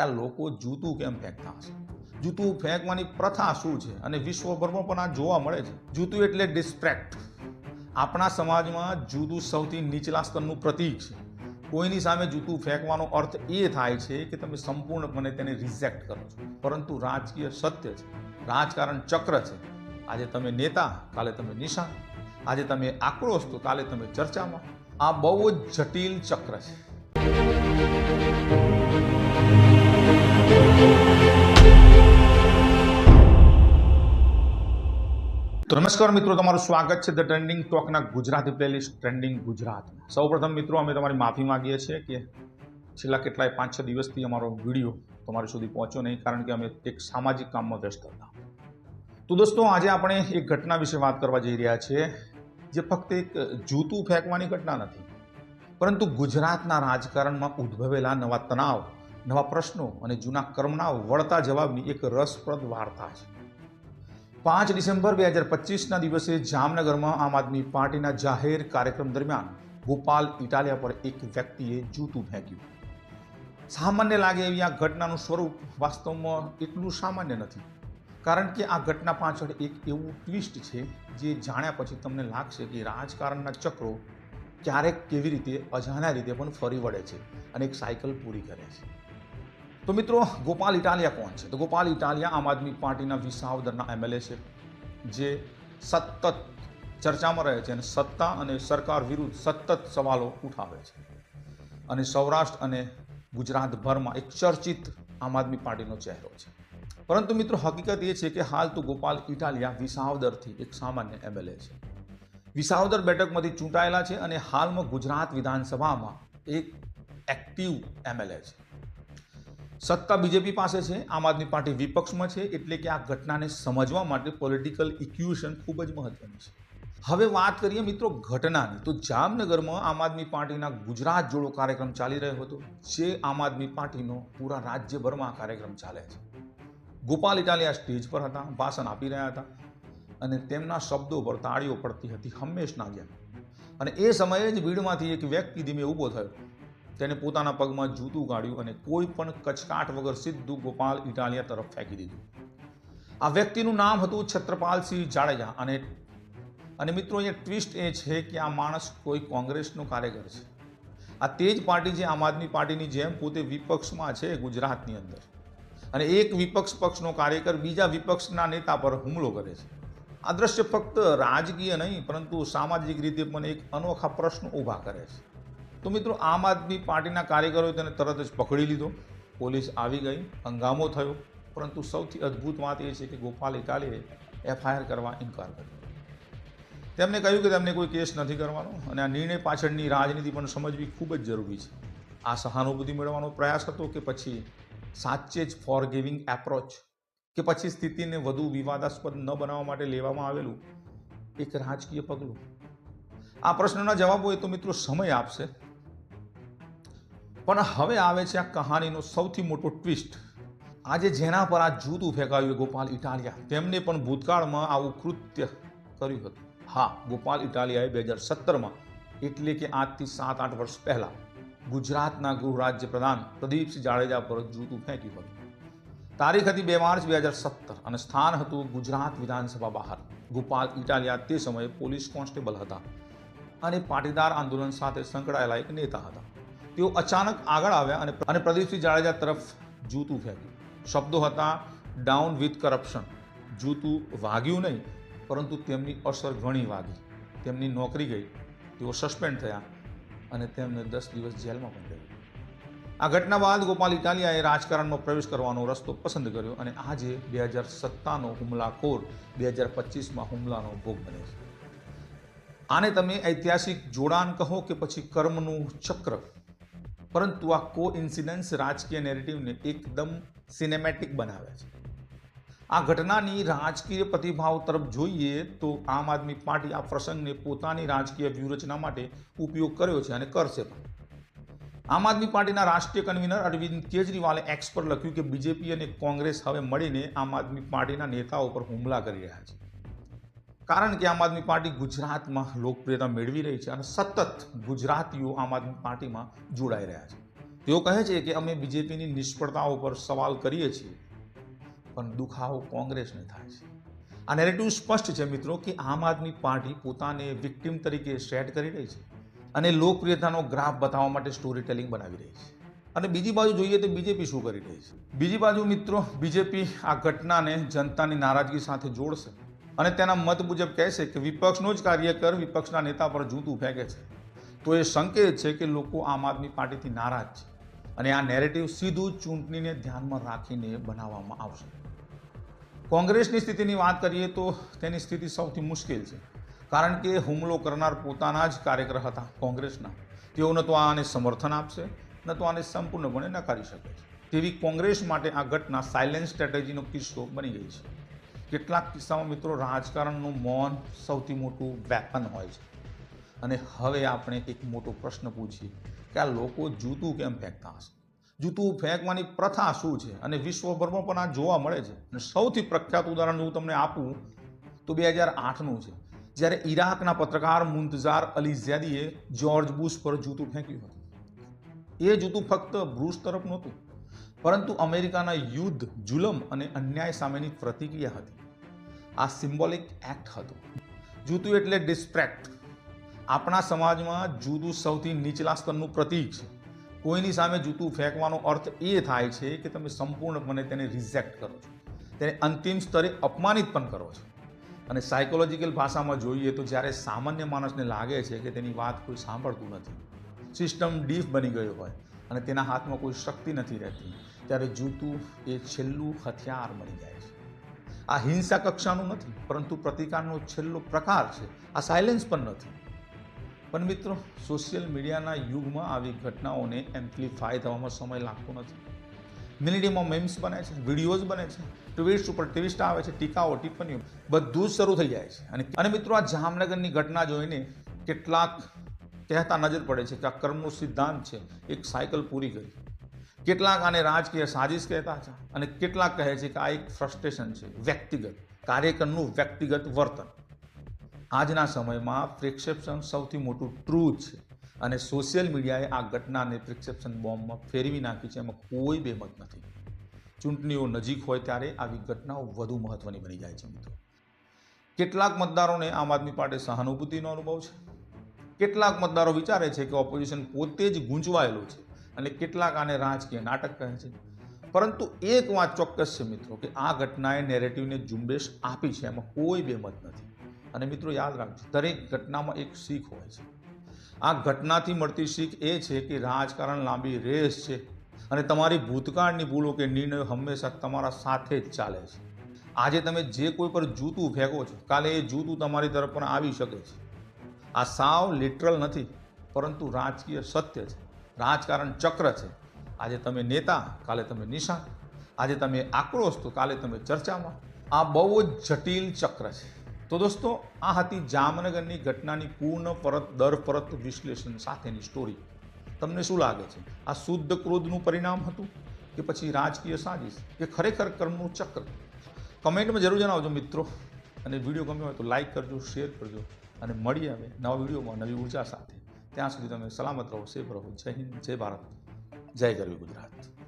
કે આ લોકો જૂતું કેમ ફેંકતા હશે? જૂતું ફેંકવાની પ્રથા શું છે? અને વિશ્વભરમાં પણ આ જોવા મળે છે. જૂતું એટલે ડિસ્ટ્રેક્ટ આપણા સમાજમાં જૂતું સૌથી નીચલા સ્તરનું પ્રતીક છે. કોઈની સામે જૂતું ફેંકવાનો અર્થ એ થાય છે કે તમે સંપૂર્ણપણે તેને રિજેક્ટ કરો છો. પરંતુ રાજકીય સત્ય છે. રાજકારણ ચક્ર છે. આજે તમે નેતા, કાલે તમે નિશાન. આજે તમે આક્રોશ, તો કાલે તમે ચર્ચામાં. આ બહુ જ જટિલ ચક્ર છે. તો નમસ્કાર મિત્રો, તમારું સ્વાગત છે ધ ટ્રેન્ડિંગ ટોકના ગુજરાતી પ્લેલિસ્ટ ટ્રેન્ડિંગ ગુજરાતમાં. સૌપ્રથમ મિત્રો, અમે તમારી માફી માગીએ છીએ કે છેલ્લા કેટલાય પાંચ છ દિવસથી અમારો વીડિયો તમારી સુધી પહોંચ્યો નહીં, કારણ કે અમે એક સામાજિક કામમાં વ્યસ્ત હતા. તો દોસ્તો, આજે આપણે એક ઘટના વિશે વાત કરવા જઈ રહ્યા છીએ, જે ફક્ત એક જૂતું ફેંકવાની ઘટના નથી, પરંતુ ગુજરાતના રાજકારણમાં ઉદ્ભવેલા નવા તણાવ, નવા પ્રશ્નો અને જૂના કર્મના વળતા જવાબની એક રસપ્રદ વાર્તા છે. પાંચ ડિસેમ્બર બે હજાર પચીસના દિવસે જામનગરમાં આમ આદમી પાર્ટીના જાહેર કાર્યક્રમ દરમિયાન ગોપાલ ઇટાલિયા પર એક વ્યક્તિએ જૂતું ફેંક્યું. સામાન્ય લાગે એવી આ ઘટનાનું સ્વરૂપ વાસ્તવમાં એટલું સામાન્ય નથી. કારણ કે આ ઘટના પાછળ એક એવું ટ્વિસ્ટ છે જે જાણ્યા પછી તમને લાગશે કે રાજકારણના ચક્રો ક્યારેક કેવી રીતે અજાણ્યા રીતે પણ ફરી વળે છે અને એક સાયકલ પૂરી કરે છે. તો મિત્રો, ગોપાલ ઇટાલિયા કોણ છે? તો ગોપાલ ઇટાલિયા આમ આદમી પાર્ટીના વિસાવદરના એમએલએ છે, જે સતત ચર્ચામાં રહે છે અને સત્તા અને સરકાર વિરુદ્ધ સતત સવાલો ઉઠાવે છે. અને સૌરાષ્ટ્ર અને ગુજરાતભરમાં એક ચર્ચિત આમ આદમી પાર્ટીનો ચહેરો છે. પરંતુ મિત્રો, હકીકત એ છે કે હાલ તો ગોપાલ ઇટાલિયા વિસાવદરથી એક સામાન્ય એમએલએ છે. વિસાવદર બેઠકમાંથી ચૂંટાયેલા છે અને હાલમાં ગુજરાત વિધાનસભામાં એક એક્ટિવ એમએલએ છે. સત્તા બીજેપી પાસે છે, આમ આદમી પાર્ટી વિપક્ષમાં છે, એટલે કે આ ઘટનાને સમજવા માટે પોલિટિકલ ઇક્યુશન ખૂબ જ મહત્વની છે. હવે વાત કરીએ મિત્રો ઘટનાની, તો જામનગરમાં આમ આદમી પાર્ટીના ગુજરાત જોડો કાર્યક્રમ ચાલી રહ્યો હતો, જે આમ આદમી પાર્ટીનો પૂરા રાજ્યભરમાં કાર્યક્રમ ચાલે છે. ગોપાલ ઇટાલિયા સ્ટેજ પર હતા, ભાષણ આપી રહ્યા હતા અને તેમના શબ્દો પર તાળીઓ પડતી હતી હંમેશના જેમ. અને એ સમયે જ ભીડમાંથી એક વ્યક્તિ ધીમે ઊભો થયો. તેણે પોતાના પગમાં જૂતું કાઢ્યું અને કોઈ પણ કચકાટ વગર સીધું ગોપાલ ઇટાલિયા તરફ ફેંકી દીધું. આ વ્યક્તિનું નામ હતું છત્રપાલસિંહ જાડેજા અને અને મિત્રો, અહીંયા ટ્વિસ્ટ એ છે કે આ માણસ કોઈ કોંગ્રેસનો કાર્યકર છે. આ તે જ પાર્ટી જે આમ આદમી પાર્ટીની જેમ પોતે વિપક્ષમાં છે ગુજરાતની અંદર. અને એક વિપક્ષ પક્ષનો કાર્યકર બીજા વિપક્ષના નેતા પર હુમલો કરે છે. આ દ્રશ્ય ફક્ત રાજકીય નહીં, પરંતુ સામાજિક રીતે પણ એક અનોખા પ્રશ્ન ઊભા કરે છે. તો મિત્રો, આમ આદમી પાર્ટીના કાર્યકરોએ તેને તરત જ પકડી લીધો. પોલીસ આવી ગઈ, હંગામો થયો. પરંતુ સૌથી અદ્ભુત વાત એ છે કે ગોપાલ ઇટાલીએ એફઆઈઆર કરવા ઇનકાર કર્યો. તેમણે કહ્યું કે તેમને કોઈ કેસ નથી કરવાનો અને આ નિર્ણય પાછળની રાજનીતિ પણ સમજવી ખૂબ જ જરૂરી છે. આ સહાનુભૂતિ મેળવવાનો પ્રયાસ હતો કે પછી સાચે જ ફોર ગિવિંગ એપ્રોચ કે પછી સ્થિતિને વધુ વિવાદાસ્પદ ન બનાવવા માટે લેવામાં આવેલું એક રાજકીય પગલું? આ પ્રશ્નના જવાબો એ તો મિત્રો સમય આપશે. પણ હવે આવે છે આ કહાનીનો સૌથી મોટો ટ્વિસ્ટ આજે જેના પર આ જૂતું ફેંકાયું ગોપાલ ઇટાલિયા. તેમને પણ ભૂતકાળમાં આવું કૃત્ય કર્યું હતું. હા, ગોપાલ ઇટાલિયાએ બે હજાર સત્તરમાં, એટલે કે આજથી સાત આઠ વર્ષ પહેલાં, ગુજરાતના ગૃહ રાજ્ય પ્રધાન પ્રદીપસિંહ જાડેજા પર જૂતું ફેંક્યું હતું. તારીખ હતી બે માર્ચ બે હજાર સત્તર અને સ્થાન હતું ગુજરાત વિધાનસભા બહાર. ગોપાલ ઇટાલિયા તે સમયે પોલીસ કોન્સ્ટેબલ હતા અને પાટીદાર આંદોલન સાથે સંકળાયેલા એક નેતા હતા. તેઓ અચાનક આગળ આવ્યા અને અને પ્રદીપસિંહ જાડેજા તરફ જૂતું ફેંક્યું. શબ્દો હતા ડાઉન વિથ કરપ્શન જૂતું વાગ્યું નહીં, પરંતુ તેમની અસર ઘણી વાગી. તેમની નોકરી ગઈ, તેઓ સસ્પેન્ડ થયા અને તેમને દસ દિવસ જેલમાં પણ ગયું આ ઘટના બાદ ગોપાલ ઇટાલિયાએ રાજકારણમાં પ્રવેશ કરવાનો રસ્તો પસંદ કર્યો અને આજે બે હજાર સત્તાનો હુમલાખોર, બે હજાર પચીસમાં હુમલાનો ભોગ બને છે. આને તમે ઐતિહાસિક જોડાણ કહો કે પછી કર્મનું ચક્ર? પરંતુ આ કો ઇન્સિડન્સ રાજકીય નેરેટિવને એકદમ સિનેમેટિક બનાવે છે. આ ઘટનાની રાજકીય પ્રતિભાવ તરફ જોઈએ તો આમ આદમી પાર્ટી આ પ્રસંગને પોતાની રાજકીય વ્યૂહરચના માટે ઉપયોગ કર્યો છે અને કરશે પણ. આમ આદમી પાર્ટીના રાષ્ટ્રીય કન્વીનર અરવિંદ કેજરીવાલે એક્સ પર લખ્યું કે બીજેપી અને કોંગ્રેસ હવે મળીને આમ આદમી પાર્ટીના નેતાઓ પર હુમલા કરી રહ્યા છે. કારણ કે આમ આદમી પાર્ટી ગુજરાતમાં લોકપ્રિયતા મેળવી રહી છે અને સતત ગુજરાતીઓ આમ આદમી પાર્ટીમાં જોડાઈ રહ્યા છે. તેઓ કહે છે કે અમે બીજેપીની નિષ્ફળતાઓ પર સવાલ કરીએ છીએ, પણ દુખાવો કોંગ્રેસને થાય છે. આ નેરેટિવ સ્પષ્ટ છે મિત્રો કે આમ આદમી પાર્ટી પોતાને વિક્ટિમ તરીકે સેટ કરી રહી છે અને લોકપ્રિયતાનો ગ્રાફ બતાવવા માટે સ્ટોરી ટેલિંગ બનાવી રહી છે. અને બીજી બાજુ જોઈએ તો બીજેપી શું કરી રહી છે? બીજી બાજુ મિત્રો, બીજેપી આ ઘટનાને જનતાની નારાજગી સાથે જોડશે. અને તેના મત મુજબ કહેશે કે વિપક્ષનો જ કાર્યકર વિપક્ષના નેતા પર જૂતું ફેંકે છે. તો એ સંકેત છે કે લોકો આમ આદમી પાર્ટીથી નારાજ છે અને આ નેરેટિવ સીધું ચૂંટણીને ધ્યાનમાં રાખીને બનાવવામાં આવશે. કોંગ્રેસની સ્થિતિની વાત કરીએ તો તેની સ્થિતિ સૌથી મુશ્કેલ છે. કારણ કે હુમલો કરનાર પોતાના જ કાર્યકર હતા કોંગ્રેસના. તેઓ ન તો આને સમર્થન આપશે, ન તો આને સંપૂર્ણપણે નકારી શકે છે. તેવી કોંગ્રેસ માટે આ ઘટના સાયલેન્સ સ્ટ્રેટેજીનો કિસ્સો બની ગઈ છે. કેટલાક કિસ્સામાં મિત્રો રાજકારણનું મૌન સૌથી મોટું વેપન હોય છે. અને હવે આપણે એક મોટો પ્રશ્ન પૂછીએ કે આ લોકો જૂતું કેમ ફેંકતા હશે? જૂતું ફેંકવાની પ્રથા શું છે? અને વિશ્વભરમાં પણ આ જોવા મળે છે. અને સૌથી પ્રખ્યાત ઉદાહરણ હું તમને આપું, તો બે હજાર આઠનું છે. જ્યારે ઈરાકના પત્રકાર મુંતઝાર અલી ઝેદીએ જ્યોર્જ બુશ પર જૂતું ફેંક્યું હતું. એ જૂતું ફક્ત બ્રુશ તરફ નહોતું. પરંતુ અમેરિકાના યુદ્ધ, જુલમ અને અન્યાય સામેની પ્રતિક્રિયા હતી. આ સિમ્બોલિક એક્ટ હતો. જૂતું એટલે ડિસ્ટ્રેક્ટ. આપણા સમાજમાં જૂતું સૌથી નીચલા સ્તરનું પ્રતીક છે. કોઈની સામે જૂતું ફેંકવાનો અર્થ એ થાય છે કે તમે સંપૂર્ણપણે તેને રિજેક્ટ કરો છો. તેને અંતિમ સ્તરે અપમાનિત પણ કરો છો. અને સાયકોલોજીકલ ભાષામાં જોઈએ તો જ્યારે સામાન્ય માણસને લાગે છે કે તેની વાત કોઈ સાંભળતું નથી, સિસ્ટમ ડીફ બની ગયો હોય અને તેના હાથમાં કોઈ શક્તિ નથી રહેતી. ત્યારે જૂતું એ છેલ્લું હથિયાર બની જાય છે. આ હિંસા કક્ષાનું નથી, પરંતુ પ્રતિકારનો છેલ્લો પ્રકાર છે. આ સાયલેન્સ પણ નથી. પણ મિત્રો સોશિયલ મીડિયાના યુગમાં આવી ઘટનાઓને એમ્પ્લિફાય થવામાં સમય લાગતો નથી. મિનિટીમાં મેમ્સ બને છે વિડીયોઝ બને છે ટ્વિસ્ટ ઉપર ટ્વિસ્ટ આવે છે, ટીકાઓ, ટિપ્પણીઓ બધું જ શરૂ થઈ જાય છે. અને અને મિત્રો, આ જામનગરની ઘટના જોઈને કેટલાક કહેતા નજર પડે છે કે આ કર્મનો સિદ્ધાંત છે. એક સાયકલ પૂરી કરી કેટલાક આને રાજકીય સાજિશ કહેતા છે અને કેટલાક કહે છે કે આ એક ફ્રસ્ટ્રેશન છે, વ્યક્તિગત કાર્યકરનું વ્યક્તિગત વર્તન. આજના સમયમાં પ્રિક્સેપ્શન સૌથી મોટું ટ્રુથ છે અને સોશિયલ મીડિયાએ આ ઘટનાને પ્રિક્સેપ્શન બોમ્બમાં ફેરવી નાખી છે, એમાં કોઈ બેમત નથી. ચૂંટણીઓ નજીક હોય ત્યારે આવી ઘટનાઓ વધુ મહત્વની બની જાય છે મિત્રો. કેટલાક મતદારોને આમ આદમી પાર્ટી સહાનુભૂતિનો અનુભવ છે. કેટલાક મતદારો વિચારે છે કે ઓપોઝિશન પોતે જ ગૂંચવાયેલું છે અને કેટલાક આને રાજકીય નાટક કહે છે. પરંતુ એક વાત ચોક્કસ છે મિત્રો કે આ ઘટનાએ નેરેટિવને ઝુંબેશ આપી છે, એમાં કોઈ બેમત નથી. અને મિત્રો યાદ રાખજો, દરેક ઘટનામાં એક શીખ હોય છે. આ ઘટનાથી મળતી શીખ એ છે કે રાજકારણ લાંબી રેસ છે અને તમારી ભૂતકાળની ભૂલો કે નિર્ણયો હંમેશા તમારા સાથે જ ચાલે છે. આજે તમે જે કોઈ પર જૂતું ફેંકો છો, કાલે એ જૂતું તમારી તરફ પણ આવી શકે છે. આ સાવ લિટરલ નથી, પરંતુ રાજકીય સત્ય છે. રાજકારણ ચક્ર છે. આજે તમે નેતા, કાલે તમે નિશાન. આજે તમે આક્રોશ, તો કાલે તમે ચર્ચામાં. આ બહુ જ જટિલ ચક્ર છે. તો દોસ્તો, આ હતી જામનગરની ઘટનાની પૂર્ણ પરત, દર પરત વિશ્લેષણ સાથેની સ્ટોરી તમને શું લાગે છે? આ શુદ્ધ ક્રોધનું પરિણામ હતું કે પછી રાજકીય સાજિશ કે ખરેખર કર્મનું ચક્ર? કમેન્ટમાં જરૂર જણાવજો મિત્રો. અને વીડિયો ગમ્યો હોય તો લાઈક કરજો શેર કરજો. અને મળીએ આવે નવા વિડીયોમાં નવી ઊર્જા સાથે. ત્યાં સુધી તમે સલામત રહો. સેફ રહો. જય હિન્દ, જય ભારત. જય ગરવી ગુજરાત.